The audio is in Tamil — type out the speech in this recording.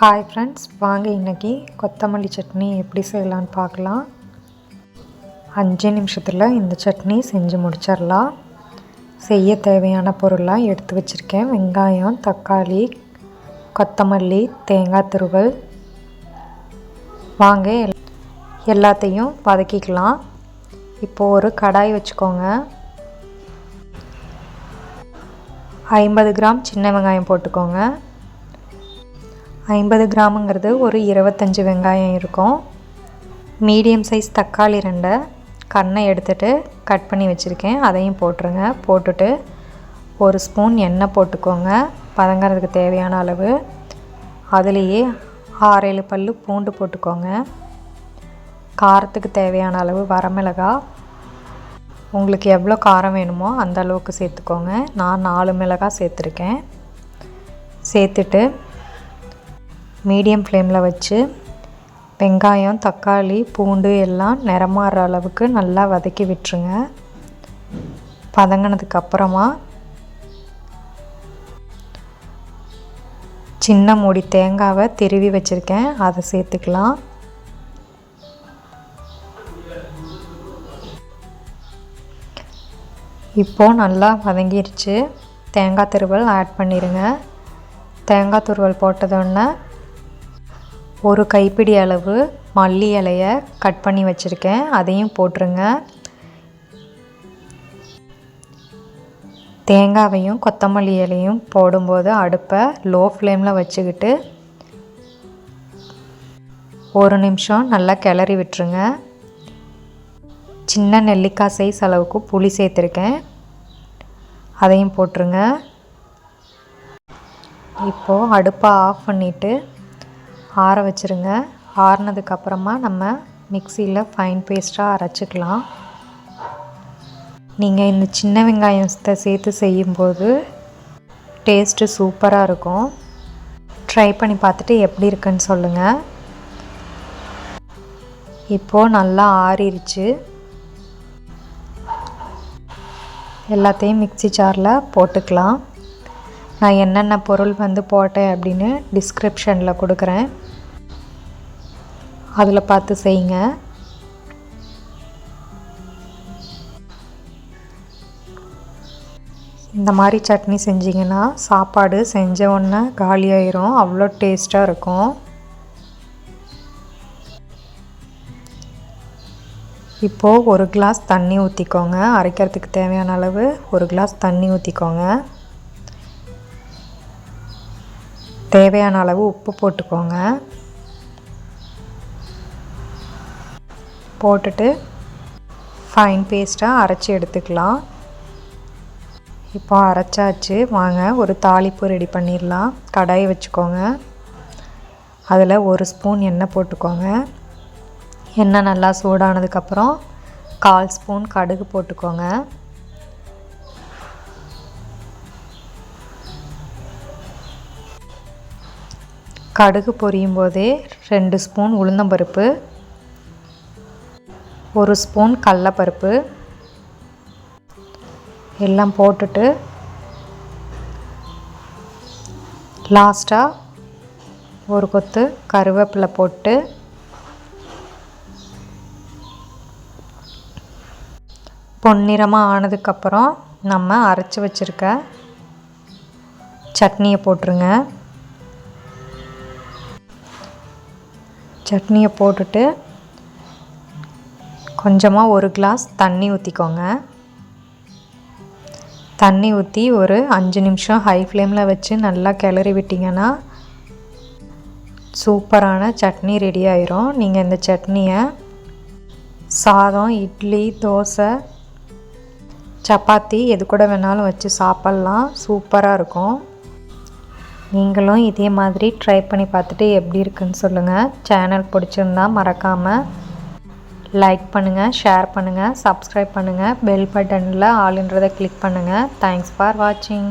ஹாய் ஃப்ரெண்ட்ஸ் வாங்க இன்றைக்கி கொத்தமல்லி சட்னி எப்படி செய்யலான்னு பார்க்கலாம். அஞ்சு நிமிஷத்தில் இந்த சட்னி செஞ்சு முடிச்சிடலாம். செய்ய தேவையான பொருளாக எடுத்து வச்சுருக்கேன். வெங்காயம் தக்காளி கொத்தமல்லி தேங்காய் துருவல். வாங்க எல்- எல்லாத்தையும் வதக்கிக்கலாம். இப்போது ஒரு கடாய் வச்சுக்கோங்க. ஐம்பது கிராம் சின்ன வெங்காயம் போட்டுக்கோங்க. ஐம்பது கிராமுங்கிறது ஒரு இருபத்தஞ்சி வெங்காயம் இருக்கும். மீடியம் சைஸ் தக்காளி ரெண்டை கண்ணை எடுத்துட்டு கட் பண்ணி வச்சுருக்கேன். அதையும் போட்டுருங்க. போட்டுட்டு ஒரு ஸ்பூன் எண்ணெய் போட்டுக்கோங்க. பதங்கிறதுக்கு தேவையான அளவு. அதுலேயே ஆறேழு பல் பூண்டு போட்டுக்கோங்க. காரத்துக்கு தேவையான அளவு வரமிளகா. உங்களுக்கு எவ்வளோ காரம் வேணுமோ அந்த அளவுக்கு சேர்த்துக்கோங்க. நான் நாலு மிளகாய் சேர்த்துருக்கேன். சேர்த்துட்டு மீடியம் ஃப்ளேமில் வச்சு வெங்காயம் தக்காளி பூண்டு எல்லாம் நிறமாற அளவுக்கு நல்லா வதக்கி விட்டுருங்க. பதங்கினதுக்கப்புறமா சின்ன மூடி தேங்காவை திருவி வச்சுருக்கேன். அதை சேர்த்துக்கலாம். இப்போது நல்லா வதங்கிருச்சு. தேங்காய் துருவல் ஆட் பண்ணிடுங்க தேங்காய் துருவல் போட்டதோடனே ஒரு கைப்பிடி அளவு மல்லி இலையை கட் பண்ணி வச்சுருக்கேன். அதையும் போட்டுருங்க. தேங்காவையும் கொத்தமல்லி இலையும் போடும்போது அடுப்பை லோ ஃப்ளேமில் வச்சுக்கிட்டு ஒரு நிமிஷம் நல்லா கிளறி விட்டுருங்க. சின்ன நெல்லிக்காய் சைஸ் அளவுக்கு புளி சேர்த்துருக்கேன். அதையும் போட்டுருங்க. இப்போது அடுப்பை ஆஃப் பண்ணிவிட்டு ஆற வச்சுருங்க. ஆறினதுக்கப்புறமா நம்ம மிக்சியில் ஃபைன் பேஸ்ட்டாக அரைச்சிக்கலாம். நீங்கள் இந்த சின்ன வெங்காயத்தை சேர்த்து செய்யும்போது டேஸ்ட்டு சூப்பராக இருக்கும். ட்ரை பண்ணி பார்த்துட்டு எப்படி இருக்குன்னு சொல்லுங்கள் இப்போது நல்லா ஆறிடுச்சு எல்லாத்தையும் மிக்ஸி ஜாரில் போட்டுக்கலாம். நான் என்னென்ன பொருள் வந்து போட்டேன் அப்படின்னு டிஸ்கிரிப்ஷனில் கொடுக்குறேன். அதில் பார்த்து செய்யுங்க. இந்த மாதிரி சட்னி செஞ்சிங்கன்னா சாப்பாடு செஞ்ச உடனே காலியாயிரும் அவ்வளோ டேஸ்ட்டாக இருக்கும். இப்போது ஒரு கிளாஸ் தண்ணி ஊற்றிக்கோங்க அரைக்கிறதுக்கு தேவையான அளவு ஒரு கிளாஸ் தண்ணி ஊற்றிக்கோங்க தேவையான அளவு உப்பு போட்டுக்கோங்க. போட்டுட்டு ஃபைன் பேஸ்ட்டாக அரைச்சி எடுத்துக்கலாம். இப்போ அரைச்சாச்சு. வாங்க ஒரு தாளிப்பு ரெடி பண்ணிடலாம். கடாயை வச்சுக்கோங்க. அதில் ஒரு ஸ்பூன் எண்ணெய் போட்டுக்கோங்க. எண்ணெய் நல்லா சூடானதுக்கப்புறம் கால் ஸ்பூன் கடுகு போட்டுக்கோங்க. கடுகு பொரியும் போதே ரெண்டு ஸ்பூன் உளுந்தம்பருப்பு. ஒரு ஸ்பூன் கடலப்பருப்பு எல்லாம் போட்டுட்டு லாஸ்ட்டாக ஒரு கொத்து கருவேப்பிலை போட்டு பொன்னிறமாக ஆனதுக்கப்புறம் நம்ம அரைச்சி வச்சுருக்க சட்னியை போட்டுருங்க. சட்னியை போட்டுட்டு கொஞ்சமாக ஒரு கிளாஸ் தண்ணி ஊற்றிக்கோங்க தண்ணி ஊற்றி ஒரு அஞ்சு நிமிஷம் ஹை ஃப்ளேமில் வச்சு நல்லா கிளறி விட்டிங்கன்னா சூப்பரான சட்னி ரெடி ஆயிரும். நீங்கள் இந்த சட்னியை சாதம் இட்லி தோசை சப்பாத்தி எது கூட வேணாலும் வச்சு சாப்பிட்லாம். சூப்பராக இருக்கும். நீங்களும் இதே மாதிரி ட்ரை பண்ணி பார்த்துட்டு எப்படி இருக்குன்னு சொல்லுங்கள் சேனல் பிடிச்சிருந்தா மறக்காமல் லைக் பண்ணுங்கள் ஷேர் பண்ணுங்கள் சப்ஸ்கிரைப் பண்ணுங்கள் பெல் பட்டனில் ஆளுன்றதை கிளிக் பண்ணுங்கள் தேங்க்ஸ் ஃபார் வாட்சிங்